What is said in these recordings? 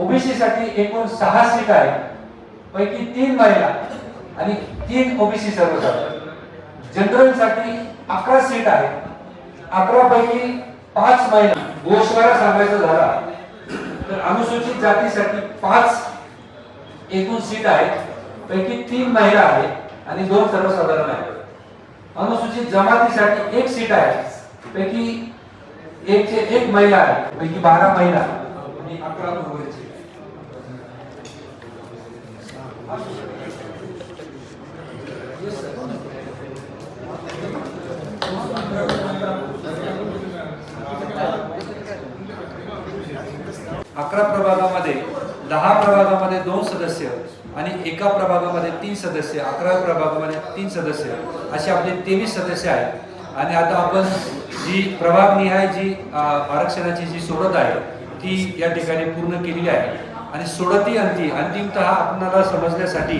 OBC साठी एकूण सहा सीट आहेत. पैकी तीन महिला आणि तीन ओबीसी सर्वसाधारण. जनरलसाठी अकरा सीट आहेत. अकरा पैकी पाच महिला. गोषवारा सांगायचं झाला तर अनुसूचित जातीसाठी पाच एकूण सीट आहेत. पैकी तीन महिला आहेत आणि दोन सर्वसाधारण आहेत. अनुसूचित जमातीसाठी एक सीट आहे. पैकी एक चे एक महिला आहे पैकी बारा महिला मी अकरा पुरुष अकरा प्रभागामध्ये दहा प्रभागामध्ये दोन सदस्य आणि एका प्रभागामध्ये तीन सदस्य अकरा प्रभागामध्ये तीन सदस्य. असे आपले तेवीस सदस्य आहेत. आणि आता आपण जी प्रभागनिहाय जी आरक्षणाची जी सोडत आहे ती या ठिकाणी पूर्ण केलेली आहे. आणि सोडती अंती अंतिमतः आपणाला समजण्यासाठी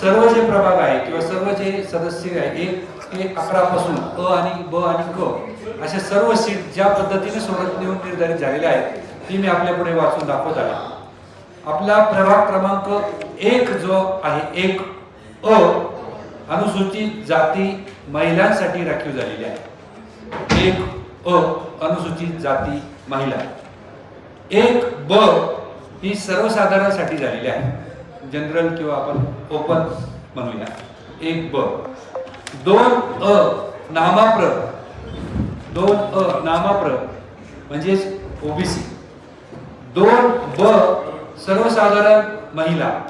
सर्व जे प्रभाग आहे किंवा सर्व जे सदस्य आहे हे ते अकरा पासून अ आणि ब आणि क अशा सर्व सीट ज्या पद्धतीने सोडत नेऊन निर्धारित झालेल्या आहेत ती मी आपल्या पुढे वाचून दाखवत आहे. आपला प्रभाग क्रमांक एक जो आहे एक अ अनुसूचित जाती महिलांसाठी राखीव झालेली आहे. एक अ अनुसूचित जाती महिला. एक ब ही सर्वसाधारणसाठी झालेली आहे. जनरल किंवा आपण ओपन म्हणूया. एक ब दोन अ नामाप्र दोन अ नामाप्र म्हणजेच ओबीसी. दोन ब सर्वसाधारण महिला.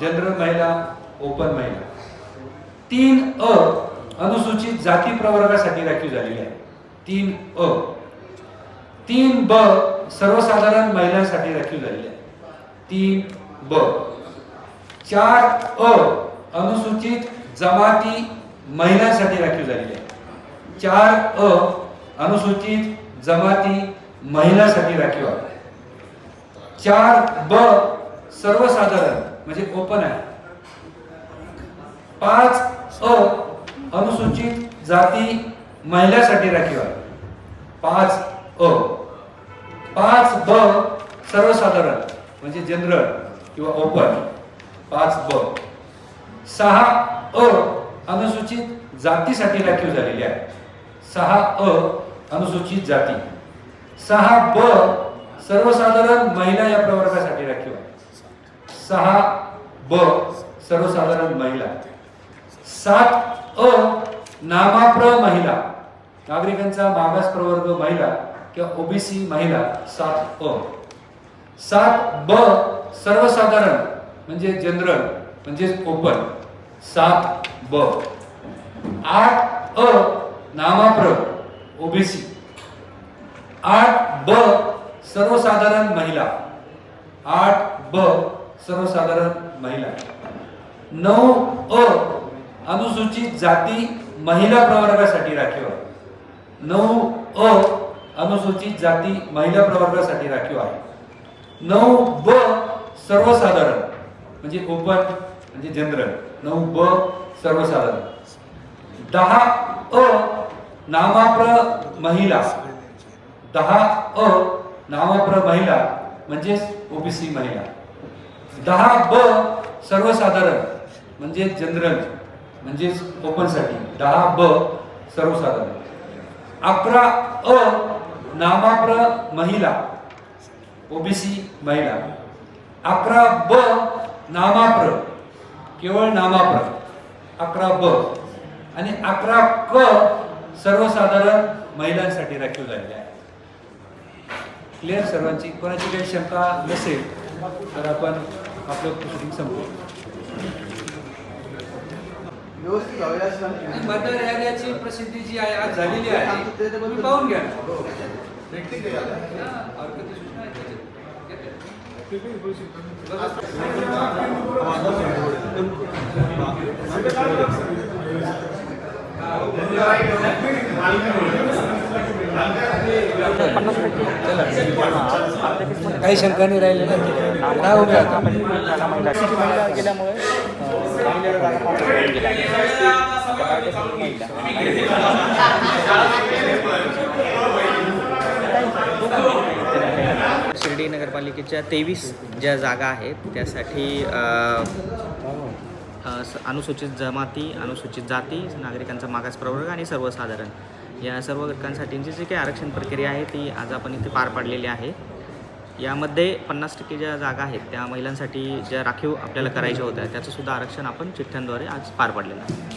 जनरल महिला ओपन महिला. तीन अ अनुसूचित जाती प्रवर्गासाठी राखीव झालेली आहे. तीन अ. तीन ब सर्वसाधारण महिलांसाठी राखीव झालेली आहे. तीन ब. चार अ अनुसूचित जमाती महिलांसाठी राखीव झालेली आहे. चार अ अनुसूचित जमाती महिलांसाठी राखीव आहे. चार ब सर्वसाधारण म्हणजे ओपन आहे. पाच अ अनुसूचित जाती महिलांसाठी राखीव आहे. पाच अ. पाच ब सर्वसाधारण म्हणजे जनरल किंवा ओपन पाच ब. सहा अ अनुसूचित जातीसाठी राखीव झालेली आहे. सहा अ अनुसूचित जाती. सहा ब सर्वसाधारण महिला या प्रवर्गासाठी राखीव आहे. सहा ब सर्वसाधारण महिला. सात अ नामाप्र महिला नागरिकांचा मागास प्रवर्ग महिला. किंवा ओबीसी महिला सात अ सात ब सर्वसाधारण म्हणजे जनरल म्हणजेच ओपन. सात ब. आठ अ नामाप्र ओबीसी. आठ ब सर्वसाधारण महिला. आठ ब सर्वसाधारण महिला. नऊ अ अनुसूचित जाती महिला प्रवर्गासाठी राखीव. नऊ अ अनुसूचित जाती महिला प्रवर्गासाठी राखीव आहे. नऊ ब सर्वसाधारण म्हणजे ओपन म्हणजे जनरल. नऊ ब सर्वसाधारण. दहा अ नामाप्र महिला. दहा अ नामाप्र महिला म्हणजेच ओबीसी महिला. दहा ब सर्वसाधारण म्हणजे जनरल म्हणजेच ओपनसाठी दहा ब सर्वसाधारण. अकरा अ नामाप्र महिला ओबीसी महिला. अकरा ब नामाप्र. केवळ नामाप्र. अकरा ब. आणि अकरा क सर्वसाधारण महिलांसाठी राखीव झालेले आहे. क्लिअर सर्वांची? कोणाची काही शंका नसेल तर आपण आपलं प्रोसिडिंग संपू मतदार याद्याची प्रसिद्धी जी आहे आज झालेली आहे तुम्ही पाहून घ्या. काही शंका नाही राहिले ना. काय आता गेल्यामुळे मुंबई नगरपालिकेच्या तेवीस ज्या जागा आहेत त्यासाठी अनुसूचित जमाती अनुसूचित जाती नागरिकांचा मागास प्रवर्ग आणि सर्वसाधारण. या सर्व घटकांसाठींची जी काही आरक्षण प्रक्रिया आहे ती आज आपण इथे पार पाडलेली आहे. यामध्ये पन्नास टक्के ज्या जागा आहेत त्या महिलांसाठी ज्या राखीव आपल्याला करायच्या होत्या त्याचंसुद्धा आरक्षण आपण चिठ्ठ्यांद्वारे आज पार पाडलेलं आहे.